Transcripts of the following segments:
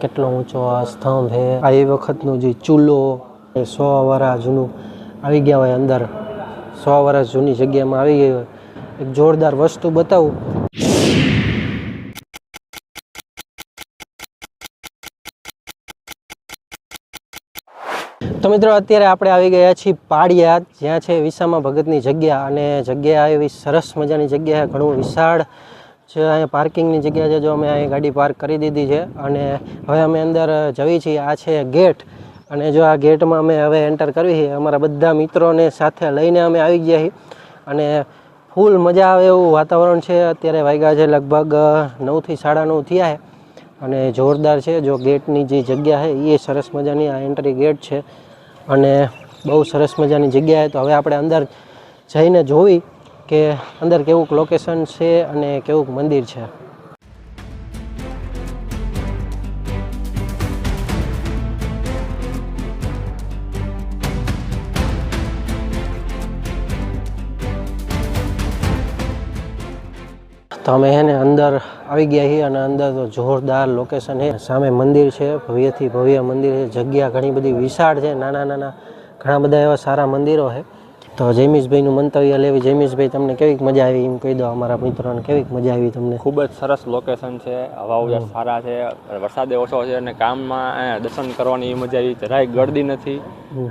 કેટલો ઊંચો આ સ્તંભ હે? આ એ વખતનો જે ચૂલો સો વર્ષ જૂનું આવી ગયા હોય અંદર. સો વર્ષ જૂની જગ્યામાં આવી ગઈ હોય. એક જોરદાર વસ્તુ બતાવું. તો મિત્રો, અત્યારે આપણે આવી ગયા છીએ પાડિયા. જ્યાં છે વિસામા ભગતની જગ્યા અને જગ્યા એવી સરસ મજાની જગ્યા ઘણું વિશાળ છે, અહીંયા પાર્કિંગની જગ્યા છે જો અમે અહીં ગાડી પાર્ક કરી દીધી છે અને હવે અમે અંદર જવી છીએ, આ છે ગેટ. અને જો આ ગેટમાં અમે હવે એન્ટર કરવી છે, અમારા બધા મિત્રોને સાથે લઈને અમે આવી ગયા છીએ. અને ફૂલ મજા આવે એવું વાતાવરણ છે, અત્યારે વાગ્યા છે લગભગ નવથી સાડા નવ થયા છે. અને જોરદાર છે, જો ગેટની જે જગ્યા છે એ સરસ મજાની આ એન્ટ્રી ગેટ છે. અને બહુ સરસ મજાની જગ્યા છે, તો હવે આપણે અંદર જઈને જોવી. કે અંદર કેવુંક લોકેશન છે અને કેવુંક મંદિર છે? તો અમે એને અંદર આવી ગયા છીએ અને અંદર તો જોરદાર લોકેશન છે. સામે મંદિર છે, ભવ્યથી ભવ્ય મંદિર છે. જગ્યા ઘણી બધી વિશાળ છે નાના નાના ઘણા બધા એવા સારા મંદિરો છે. તો જયમીશભાઈનું મંતવ્ય લેવી જયમીશભાઈ તમને કેવીક મજા આવી એમ કહી દો અમારા મિત્રોને કેવીક મજા આવી તમને? ખૂબ જ સરસ લોકેશન છે હવા ઉજાસ સારા છે વરસાદે ઓછો છે અને કામમાં દર્શન કરવાની મજા આવી. જરાય ગળદી નથી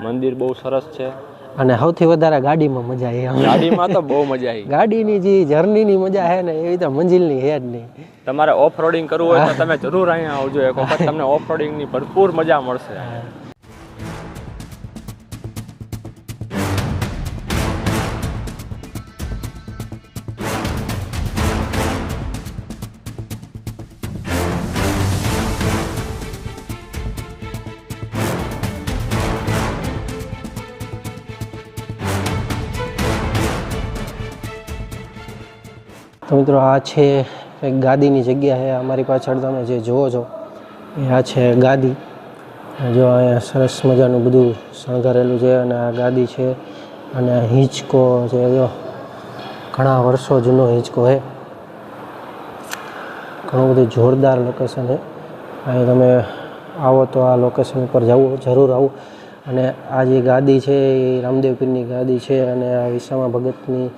મંદિર બહુ સરસ છે. અને સૌથી વધારે ગાડીમાં મજા આવી ગાડીમાં તો બહુ મજા આવી. ગાડીની જે જર્નીની મજા છે ને એવી તો મંજિલની હે જ નહીં. તમારે ઓફ રોડિંગ કરવું હોય તો તમે જરૂર અહીંયા આવજો એક વખત તમને ઓફ રોડિંગની ભરપૂર મજા મળશે. તો મિત્રો આ છે એક ગાદીની જગ્યા છે. અમારી પાછળ તમે જે જુઓ છો, એ આ છે ગાદી. જો અહીંયા સરસ મજાનું બધું શણગારેલું છે અને આ ગાદી છે અને હિંચકો છે. જો ઘણા વર્ષો જૂનો હિંચકો છે. ઘણું બધું જોરદાર લોકેશન છે. અહીં તમે આવો તો આ લોકેશન ઉપર જવું, જરૂર આવું. અને આ જે ગાદી છે એ રામદેવ પીરની ગાદી છે અને આ વિસામા ભગતની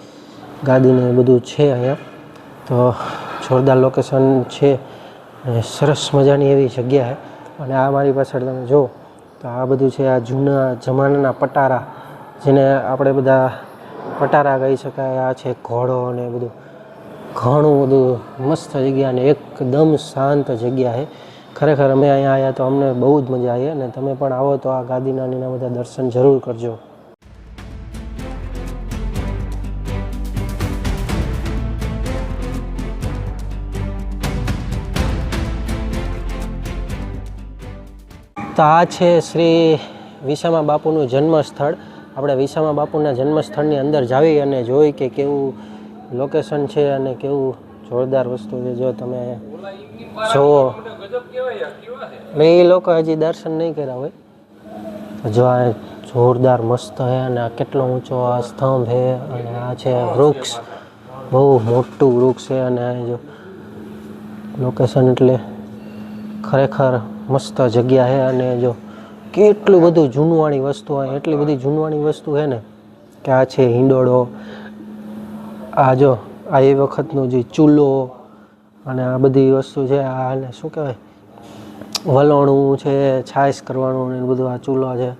ગાદીને બધું છે અહીંયા. તો જોરદાર લોકેશન છે સરસ મજાની એવી જગ્યા છે. અને આ મારી પાછળ તમે જુઓ, તો આ બધું છે આ જૂના જમાનાના પટારા, જેને આપણે બધા પટારા કહી શકાય. આ છે ઘોડો અને બધું. ઘણું બધું મસ્ત જગ્યા અને એકદમ શાંત જગ્યા છે. ખરેખર અમે અહીંયા આવ્યા તો અમને બહુ જ મજા આવી અને તમે પણ આવો તો આ ગાદીનાનીના બધા દર્શન જરૂર કરજો. તો આ છે શ્રી વિસામા બાપુનું જન્મસ્થળ. આપણે વિસામા બાપુના જન્મસ્થળની અંદર જાવી અને જોઈ કે કેવું લોકેશન છે અને કેવું જોરદાર વસ્તુ છે. જો તમે જુઓ. એ લોકો હજી દર્શન નહીં કર્યા હોય. જો આ જોરદાર મસ્ત છે અને આ કેટલો ઊંચો આ સ્તંભ છે અને આ છે વૃક્ષ. બહુ મોટું વૃક્ષ છે અને જો લોકેશન એટલે ખરેખર મસ્ત જગ્યા છે અને જો કેટલું બધું જૂનવાણી વસ્તુ હોય, એટલી બધી જૂનવાણી વસ્તુ છે ને, કે આ છે હિંડોળો, આ જો, આ એ વખતનો જે ચૂલો અને આ બધી વસ્તુ છે આને શું કહેવાય, વલોણું છે, છાશ કરવાનું ને બધું આ ચૂલો છે.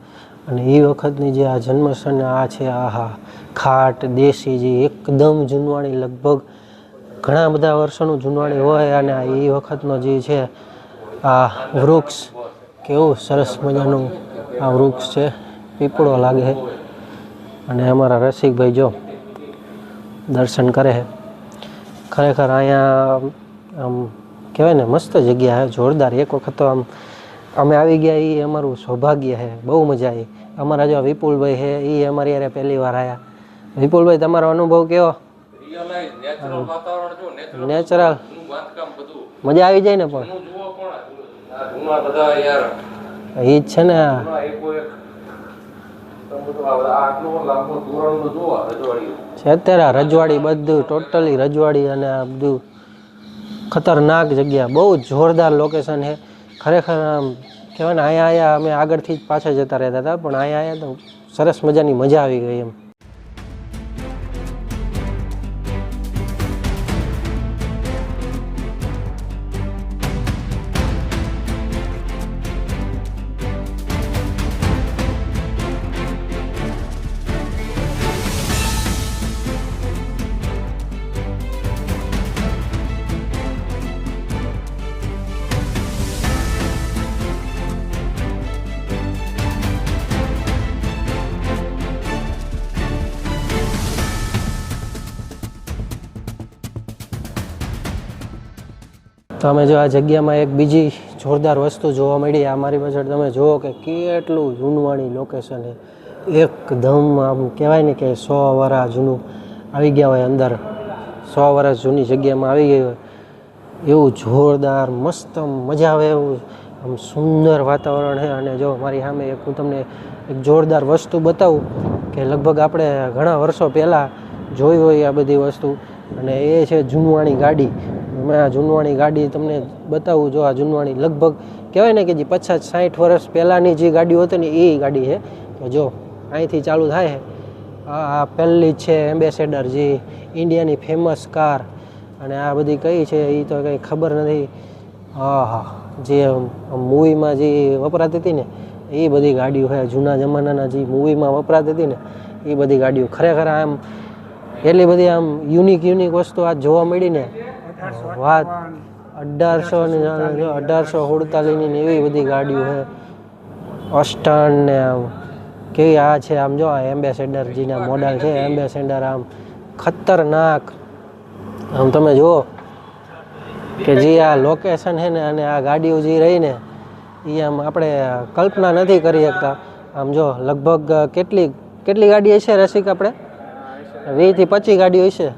અને એ વખતની જે આ જન્મસ્થળ આ છે, આહા, ખાટ, દેશી જે એકદમ જૂનવાણી, લગભગ ઘણા બધા વર્ષોનું જૂનવાણી હોય અને આ એ વખતનો જે છે આ વૃક્ષ કેવું સરસ મજાનું આ વૃક્ષ છે પીપળો લાગે છે. અને અમારા રસિકભાઈ જો દર્શન કરે છે. ખરેખર અહીંયા આમ કહેવાય ને મસ્ત જગ્યા છે જોરદાર. એક વખત તો આમ અમે આવી ગયા એ અમારું સૌભાગ્ય છે બહુ મજા આવી. અમારા જો વિપુલભાઈ છે એ અમારી યારે પહેલી વાર આવ્યા વિપુલભાઈ તમારો અનુભવ કેવો? નેચરલ મજા આવી જાય ને પણ એ જ છે ને છે અત્યારે રજવાડી બધું ટોટલી રજવાડી અને આ બધું ખતરનાક જગ્યા. બહુ જોરદાર લોકેશન છે. ખરેખર આમ કહેવાય ને અહીંયા અહીંયા અમે આગળથી જ પાછા જતા રહેતા હતા પણ અહીંયા આવ્યા તો સરસ મજાની મજા આવી ગઈ એમ. તો અમે જો આ જગ્યામાં એક બીજી જોરદાર વસ્તુ જોવા મળી, આ મારી પાછળ તમે જુઓ કે કેટલું જૂનવાણી લોકેશન છે. એકદમ આમ કહેવાય ને કે સો વર્ષ જૂનું આવી ગયા હોય અંદર. સો વર્ષ જૂની જગ્યામાં આવી ગઈ હોય. એવું જોરદાર, મસ્ત, મજા આવે એવું આમ સુંદર વાતાવરણ છે. અને જો મારી સામે એક હું તમને એક જોરદાર વસ્તુ બતાવું કે લગભગ આપણે ઘણા વર્ષો પહેલાં જોઈ હોય આ બધી વસ્તુ. અને એ છે જૂનવાણી ગાડી. મેં આ જૂનવાણી ગાડી તમને બતાવું, જો આ જૂનવાણી લગભગ કહેવાય ને કે જે પચાસ સાઠ વર્ષ પહેલાંની જે ગાડીઓ હતી ને એ ગાડી છે. તો જો, અહીંથી ચાલુ થાય. આ પહેલી છે એમ્બેસેડર જે ઇન્ડિયાની ફેમસ કાર. અને આ બધી કઈ છે એ તો કંઈ ખબર નથી. હા હા જે મૂવીમાં જે વપરાતી હતી ને, એ બધી ગાડીઓ છે. જૂના જમાનાના જે મૂવીમાં વપરાતી હતી ને, એ બધી ગાડીઓ ખરેખર આમ એટલી બધી આમ યુનિક યુનિક વસ્તુ આ જોવા મળી ને વાત અઢારસો ને અઢારસો સુડતાલીસની એવી બધી ગાડીઓ છે. અસ્ટન ને આમ, કેવી આ છે આમ જો, આ એમ્બેસેડર જેના મોડલ છે એમ્બેસેડર આમ ખતરનાક. આમ તમે જુઓ કે જે આ લોકેશન છે ને, અને આ ગાડીઓ જે રહી ને એ આમ આપણે કલ્પના નથી કરી શકતા. આમ જો, લગભગ કેટલી કેટલી ગાડી હશે રસિક આપણે? વીસથી પચીસ ગાડીઓ હશે.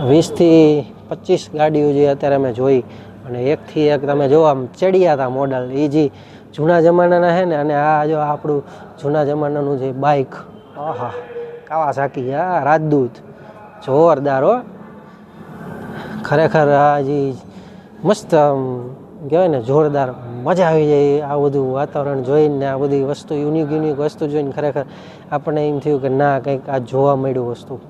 વીસથી પચીસ ગાડીઓ જે અત્યારે અમે જોઈ અને એકથી એક તમે જો આમ ચડિયા હતા મોડલ એ જે જૂના જમાનાના છે ને અને આ જો આપણું જૂના જમાનાનું જે બાઇક આહા કાવાસાકી હા રાજદૂત. જોરદાર હો. ખરેખર આ જે મસ્ત કહેવાય ને જોરદાર મજા આવી જાય આ બધું વાતાવરણ જોઈને આ બધી વસ્તુ યુનિક યુનિક વસ્તુ જોઈને ખરેખર આપણને એમ થયું કે ના કંઈક આ જોવા મળ્યું વસ્તુ.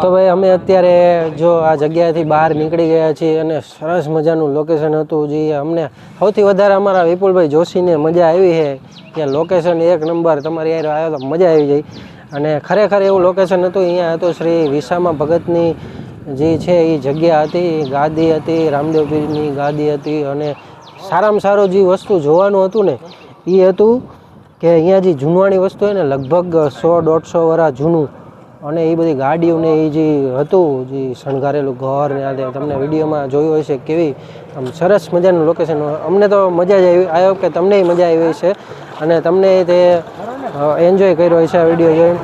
તો ભાઈ અમે અત્યારે જો આ જગ્યાએથી બહાર નીકળી ગયા છીએ અને સરસ મજાનું લોકેશન હતું જે અમને સૌથી વધારે અમારા વિપુલભાઈ જોશીને મજા આવી છે. ત્યાં લોકેશન એક નંબર તમારી યાર આવ્યો તો મજા આવી જાય અને ખરેખર એવું લોકેશન હતું, અહીંયા હતું શ્રી વિસામા ભગતની જે છે એ જગ્યા હતી ગાદી હતી રામદેવ પીરની ગાદી હતી અને સારામાં સારું જે વસ્તુ જોવાનું હતું ને, એ હતું કે અહીંયા જે જૂનવાણી વસ્તુ હોય ને, લગભગ સો દોઢસો વર્ષ જૂનું અને એ બધી ગાડીઓને એ જે હતું, જે શણગારેલું ઘર ને આ તમને વિડીયોમાં જોયું હશે કેવી આમ સરસ મજાનું લોકેશન અમને તો મજા જ આવી આવ્યો કે તમને મજા આવી છે અને તમને તે એન્જોય કર્યો હશે આ વીડિયો જોઈને.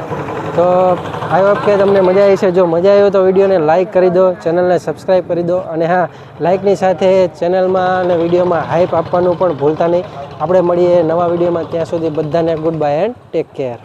તો આઈ હોપ કે તમને મજા આવી છે જો મજા આવી તો વિડીયોને લાઇક કરી દો, ચેનલને સબસ્ક્રાઈબ કરી દો. અને હા લાઇકની સાથે ચેનલમાં અને વિડીયોમાં હાઇપ આપવાનું પણ ભૂલતા નહીં. આપણે મળીએ નવા વિડીયોમાં. ત્યાં સુધી બધાને good bye and take care